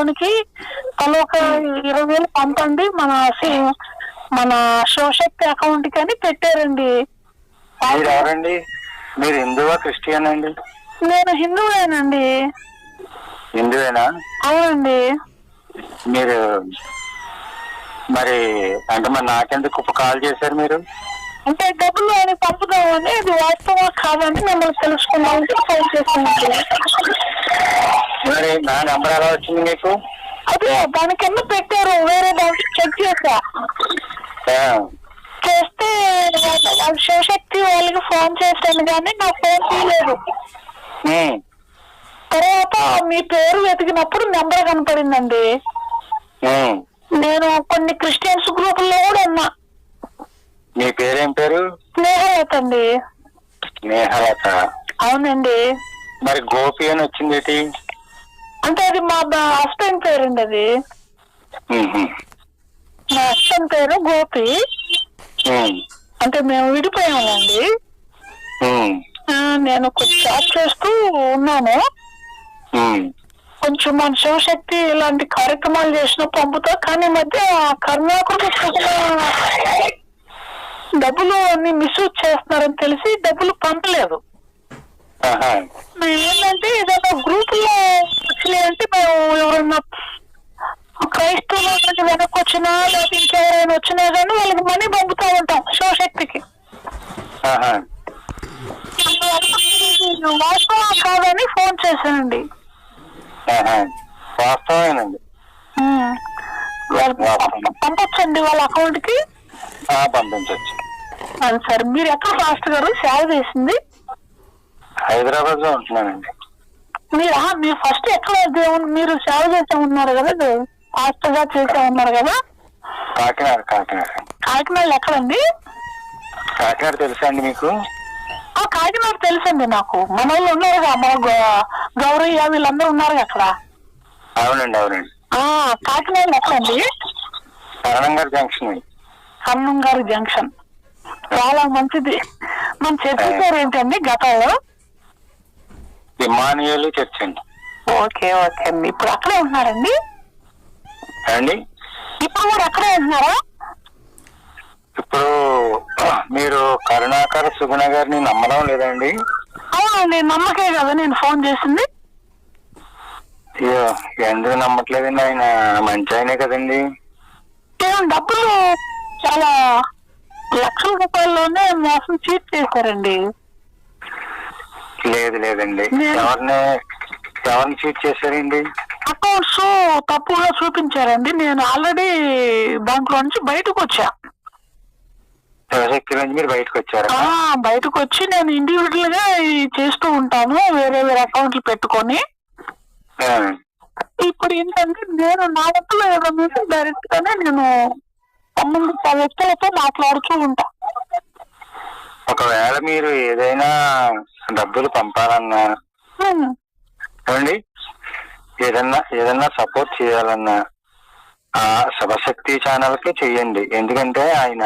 లోనికి తల ఒక ఇరవై వేలు పంపండి మన మన శివశక్తి అకౌంట్కి అని పెట్టారండి. మీరు ఎవరండి మీరు హిందువా క్రిస్టియన్ అండి? నేను హిందువేనండి. హిందువేనా? అవునండి. మీరు మరి అంటే మరి నాకెందుకు కాల్ చేశారు మీరు? అంటే డబ్బులు ఆయన పంపుదామని ఇది వాస్తవం కాదని మిమ్మల్ని తెలుసుకున్నామని ఫోన్ చేస్తున్నాను. నా నెంబర్ ఎలా వచ్చింది మీకు అదే దాని కింద పెట్టారు వేరే దాంట్లో చెక్ చేసా చేస్తే శివశక్తి వాళ్ళకి ఫోన్ చేశాను కానీ నా ఫోన్ తీయలేదు తర్వాత మీ పేరు వెతికినప్పుడు నెంబర్ కనపడిందండి. నేను కొన్ని క్రిస్టియన్స్ గ్రూపుల్లో కూడా ఉన్నా. మీ పేరేం పేరు? స్నేహలత అండి. స్నేహలత. అవునండి. మరి గోపి అని వచ్చింది ఏంటి అంటే అది మా హస్బెండ్ పేరండి అది ఉహు, మా హస్బెండ్ పేరు గోపి. అంటే మేము విడిపోయామండి. నేను కొంచెం జాబ్ చేస్తూ ఉన్నాను. కొంచెం మన శివశక్తి ఇలాంటి కార్యక్రమాలు చేసిన పంపుతా కానీ మధ్య కర్ణాటక డబ్బులు అన్ని మిస్యూజ్ చేస్తున్నారని తెలిసి డబ్బులు పంపలేదు. మేము ఏంటంటే ఏదైనా గ్రూప్లో వచ్చినాయంటే మేము ఎవరన్నా క్రైస్తవుల నుంచి వెనక్కి వచ్చినా లేదా ఇంకెవరైనా వచ్చినా కానీ వాళ్ళకి మనీ పంపుతా ఉంటాం శివశక్తికి. వాస్తవం కాదని ఫోన్ చేశానండి. వాస్తవేనండి పంపొచ్చండి వాళ్ళ అకౌంట్కి పంపించవచ్చు సరే. మీరు ఎక్కడ మాస్టర్ గారు సేవ చేసింది హైదరాబాద్లో ఉంటున్నానండి. మీరు మీరు ఫస్ట్ ఎక్కడ దేవుని మీరు సేవ చేసే ఉన్నారు కదా మాస్టర్గా చేసే ఉన్నారు కదా? కాకినాడ కాకినాడ. కాకినాడలో ఎక్కడండి? కాకినాడ తెలుసా అండి మీకు? ఆ కాకినాడ తెలుసండి నాకు. మన వాళ్ళు ఉన్నారుగా మన గౌరయ్య వీళ్ళందరూ ఉన్నారు అక్కడ. అవునండి అవునండి. ఆ కాకినాడలో ఎక్కడండి? కరణంగారి జంక్షన్ అండి. కన్నం గారి జంక్షన్. చాలా మంచిది. మన చర్చి పేరు ఏంటండి? గతంలో? ఇమానియల్ చర్చ్ అండి ఓకే ఓకే. అండి ఇప్పుడు అక్కడే ఉంటున్నారండి? అండి? ఇప్పుడు కూడా అక్కడే ఉంటున్నారా? ఇప్పుడు మీరు కరుణాకర్ సుగుణ గారిని నమ్మడం లేదండి? అవునండి నమ్మకే కదా నేను ఫోన్ చేసింది. అయ్యో ఎందుకు నమ్మట్లేదండి? ఆయన మంచి ఆయనే కదండి. నేను డబ్బులు చాలా లక్షల రూపాయల్లోనే మోసం చీట్ చేశారండి. లేదు లేదండి. ఎవరిని ఎవరిని చీట్ చేశారండి? అకౌంట్స్ తప్పుగా చూపించారండి. నేను ఆల్రెడీ దాంట్లో నుంచి బయటకు వచ్చా. నుంచి మీరు బయటకు వచ్చారా? ఆ బయటకు వచ్చి నేను ఇండివిజువల్గా చేస్తూ ఉంటాను వేరే వేరే అకౌంట్లు పెట్టుకొని. ఇప్పుడు ఏంటంటే నేను నా డబ్బులు ఏదైనా డైరెక్ట్ గానే నేను సంబంధిత వ్యక్తులతో మాట్లాడుతూ ఉంటా. ఒకవేళ మీరు ఏదైనా డబ్బులు పంపాలన్నా. ఏమండి? ఏదన్నా ఏదన్నా సపోర్ట్ చేయాలన్నా ఆ శివశక్తి ఛానల్కి చెయ్యండి ఎందుకంటే ఆయన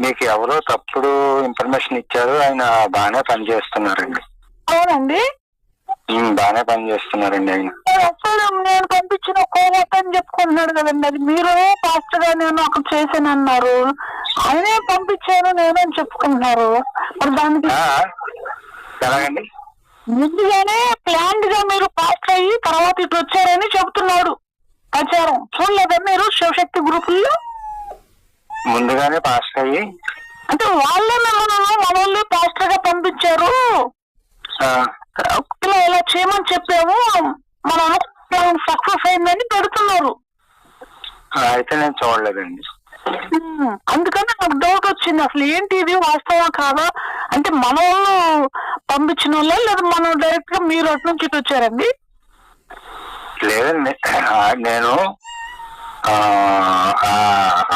మీకు ఎవరో తప్పుడు ఇన్ఫర్మేషన్ ఇచ్చారు ఆయన బాగానే పనిచేస్తున్నారండి. అవునండి. బాగానే పనిచేస్తున్నారండి ఆయన. అసలు నేను పంపించిన కోవట్ అని చెప్పుకుంటున్నాడు కదండి. అది మీరు ఫాస్ట్గా నేను అక్కడ చేశాను అన్నారు. ఆయనే పంపించాను నేనని చెప్పుకుంటున్నారు. మరి దానికి ఎలాగండి? ముందుగానే ప్లాన్డ్గా మీరు పాస్ అయ్యి తర్వాత ఇటు వచ్చారని చెబుతున్నాడు. ప్రచారం. చూడలేదా మీరు శివశక్తి గ్రూపుల్లో ముందుగానే పాస్ అయ్యి అంటే వాళ్ళే మిమ్మల్ని మనల్ని పాస్టర్గా పంపించారు. ఇలా ఇలా చేయమని చెప్పాము మన అనుకున్న సక్సెస్ అయిందని పెడుతున్నారు. అయితే నేను చూడలేదండి. అందుకని నాకు డౌట్ వచ్చింది. అసలు ఏంటి ఇది? వాస్తవం కాదా? అంటే మన వాళ్ళు పంపించిన వాళ్ళ? లేదా మనం డైరెక్ట్గా మీరు అటు నుంచి ఇటు వచ్చారండి? లేదండి. నేను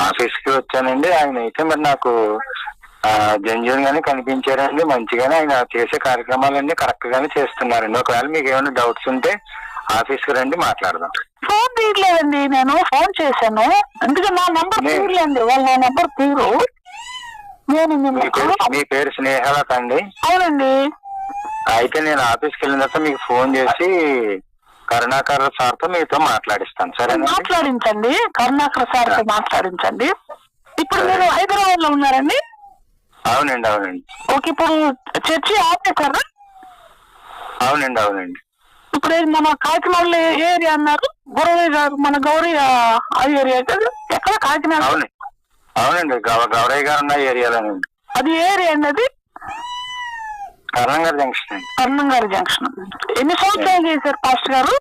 ఆఫీస్కి వచ్చానండి. ఆయన అయితే మరి నాకు జెన్యున్ గానే కనిపించారండి. మంచిగానే ఆయన చేసే కార్యక్రమాలన్నీ కరెక్ట్ గానే చేస్తున్నారండి. ఒకవేళ మీకు ఏమైనా డౌట్స్ ఉంటే ఆఫీస్కి రండి మాట్లాడదాం. ఫోన్ తీయలేదండి నేను ఫోన్ చేశాను. అందుకే నా నెంబర్ తీయలేండి వాళ్ళు నా నెంబర్ తీరు నేను మీ పేరు మీ పేరు స్నేహలత అండి అవునండి. అయితే నేను ఆఫీస్కి వెళ్ళిన తర్వాత మీకు ఫోన్ చేసి కరుణాకర్ సార్తో మీతో మాట్లాడిస్తాను. సరేనా మాట్లాడించండి. కరుణాకర్ సార్తో మాట్లాడించండి. ఇప్పుడు మీరు హైదరాబాద్లో ఉన్నారండి? అవునండి అవునండి. ఓకే ఇప్పుడు చర్చి ఆపేశారా అవునండి అవునండి. ఇప్పుడు ఏది మన కాకినాడలో ఏ ఏరియా అన్నారు? గౌరవి గారు మన గౌరీ ఆ ఏరియా కదా? ఎక్కడ కాకినాడ? అవును. అవునండి గౌ- గౌరయ్య గారు ఉన్న ఏరియాలోనండి అది ఏ ఏరియా అండి అది? కరణంగారి జంక్షన్ అండి. కర్ణం గారి జంక్షన్. ఎన్ని సంవత్సరాలు చేశారు పాస్టర్ గారు?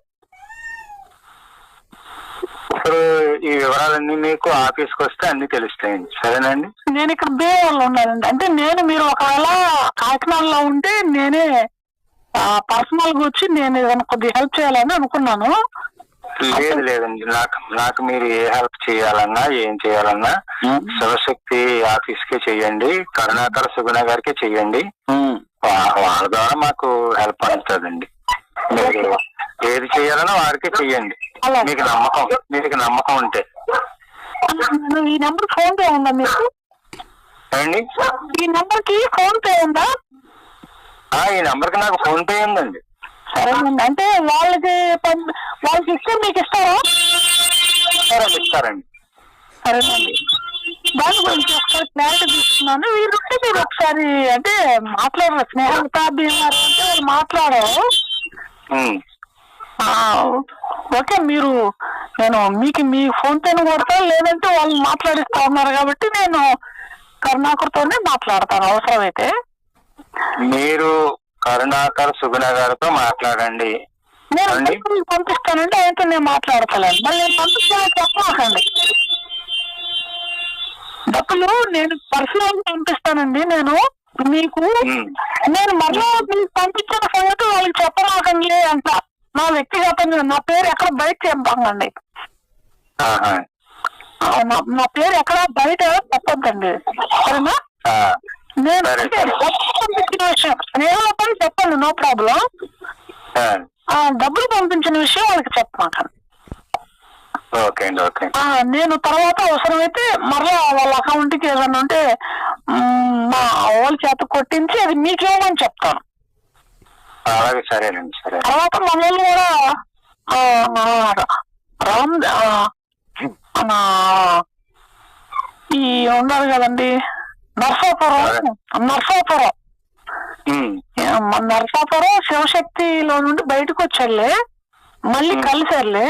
ఇప్పుడు ఈ వివరాలన్నీ మీకు ఆఫీస్కి వస్తే అన్ని తెలుస్తాయండి. సరేనండి? నేను ఇక్కడ బేవాళ్ళు ఉన్నానండి. అంటే నేను మీరు ఒకవేళ కాకినాడలో ఉంటే నేనే పర్సనల్గా వచ్చి నేను ఏదైనా కొద్దిగా హెల్ప్ చేయాలని అనుకున్నాను. లేదు లేదండి. నాకు నాకు మీరు ఏ హెల్ప్ చేయాలన్నా ఏం చేయాలన్నా శివశక్తి ఆఫీస్ కే చెయ్యండి కరుణాకర్ సుగుణ గారికి చెయ్యండి వాళ్ళ ద్వారా మాకు హెల్ప్ అందుతుందండి మీరు ఏది చేయాలన్నా వారికే చెయ్యండి. మీకు నమ్మకం మీకు నమ్మకం ఉంటే. ఈ నెంబర్ ఫోన్ పే ఉందా మీకు? అండి ఈ నెంబర్కి ఫోన్ పే ఉందా? ఆ, ఈ నంబర్కి నాకు ఫోన్ పే ఉందండి. సరేనండి. అంటే వాళ్ళకి వాళ్ళకి ఇస్తే మీకు ఇస్తారా? ఇస్తారండి ఇస్తారండి. సరేనండి. దాని గురించి ఒకసారి క్లారిటీ తీసుకున్నాను. వీరుంటే మీరు ఒకసారి అంటే మాట్లాడరు భీమారు అంటే వాళ్ళు మాట్లాడరు. ఓకే మీరు నేను మీకు మీ ఫోన్ పేను కొడతా లేదంటే వాళ్ళు మాట్లాడిస్తా ఉన్నారు కాబట్టి నేను కరుణాకర్తోనే మాట్లాడతాను. అవసరమైతే. మీరు కరుణాకర్ సుగుణ గారితో మాట్లాడండి. నేను పంపిస్తానంటే ఆయనతో నేను మాట్లాడతలేను. మళ్ళీ నేను పంపిస్తాను చెప్పమాకండి డబ్బులు నేను పర్సనల్ పంపిస్తానండి. నేను మీకు. నేను మళ్ళీ మీకు పంపించిన సంగతి వాళ్ళకి చెప్పమాకండి అంట. నా వ్యక్తిగతంగా నా పేరు ఎక్కడ బయట చెప్పండి. నా పేరు ఎక్కడ బయట చెప్పొద్దండి. సరేనా? నేను నేను చెప్పండి నో ప్రాబ్లం. డబ్బులు పంపించిన విషయం వాళ్ళకి చెప్పమాకండి ఆ, నేను తర్వాత అవసరమైతే మరలా వాళ్ళ అకౌంట్కి ఏదైనా ఉంటే మ్, వాళ్ళ చేత కొట్టించి అది మీకు ఇవ్వమని చెప్తాను. అలాగే సరేనండి సరే. తర్వాత మనల్ని కూడా ఆ, రామ్ ఆ, మన ఈ ఉన్నారు కదండి నర్సాపురం నర్సాపురం. నర్సాపురం శివశక్తిలో నుండి బయటకు వచ్చారులే మళ్ళీ కలిసారులే.